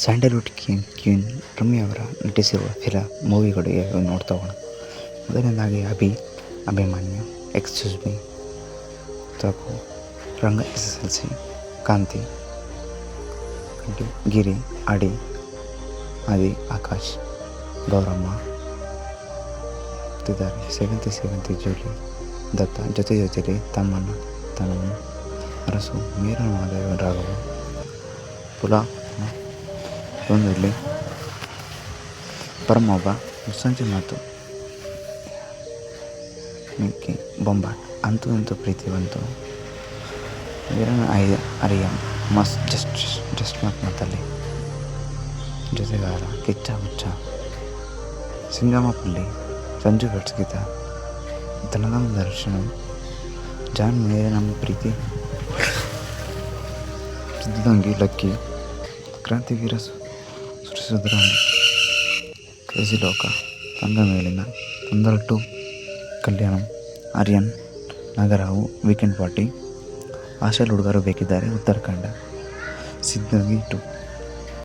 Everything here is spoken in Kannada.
ಸ್ಯಾಂಡಲ್ವುಡ್ ಕ್ವೀನ್ ಕ್ವೀನ್ ರಮ್ಯ ಅವರ ನಟಿಸಿರುವ ಫಿಲಂ ಮೂವಿಗಳು ನೋಡ್ತಾ ಹೋಗೋಣ. ಮೊದಲನೇದಾಗಿ Abhi, Abhimanyu, excuse me ತಪು Ranga S S L C Kanti Giri ಅಡಿ ಆದಿ, ಆಕಾಶ್, ಗೌರಮ್ಮ, ಇದ್ದಾರೆ. ಸೇವಂತಿ ಸೇವಂತಿ, ಜೋಲಿ, ದತ್ತ, ಜೊತೆ ಜೊತೆಲಿ ತಮ್ಮಣ್ಣ ತನಮ್ಮ ಅರಸು ಮೀರ ಮಾದೇವ ರಾಘವ, ಪುಲಾ ಒಂದರಲ್ಲಿ ಪರಮೊಬ್ಬ ಮುಸ್ಸಂಜೆ ಮಾತು. ಮಿಕ್ಕಿ ಬೊಂಬಾಟ್ ಅಂತೂ ಇಂತೂ ಪ್ರೀತಿ ಬಂತು. ವೀರನ ಐದು ಅರಿಯ. ಮಸ್ ಜಸ್ಟ್ ಜಸ್ಟ್ ಮತ್ ಮತ್ತಲ್ಲಿ ಜೊತೆಗಾರ ಕಿಚ್ಚ ಹುಚ್ಚ ಸಿಂಗಮಪಲ್ಲಿ ಸಂಜು ಬೆಟ್ಸ್ಗಿತ ದನದಮ್ಮ ದರ್ಶನ. ಜಾನ್ ಮೇಲೆ ನಮ್ಮ ಪ್ರೀತಿ. ಸಿದ್ಧಂಗಿ ಲಕ್ಕಿ. ಕ್ರಾಂತಿವೀರ ಸುರಸುದ್ರಾಣಿ ಕ್ರೇಜಿ ಲೋಕ ತಂಗ ಮೇಲಿನ ತಂದಲ್ ಟು ಕಲ್ಯಾಣಂ, ಆರ್ಯನ್, ನಾಗರಾವು, ವೀಕೆಂಡ್ ಪಾರ್ಟಿ. ಆಶಲ್ ಹುಡುಗರು ಬೇಕಿದ್ದಾರೆ ಉತ್ತರಾಖಂಡ. ಸಿದ್ಧಗಿ ಟು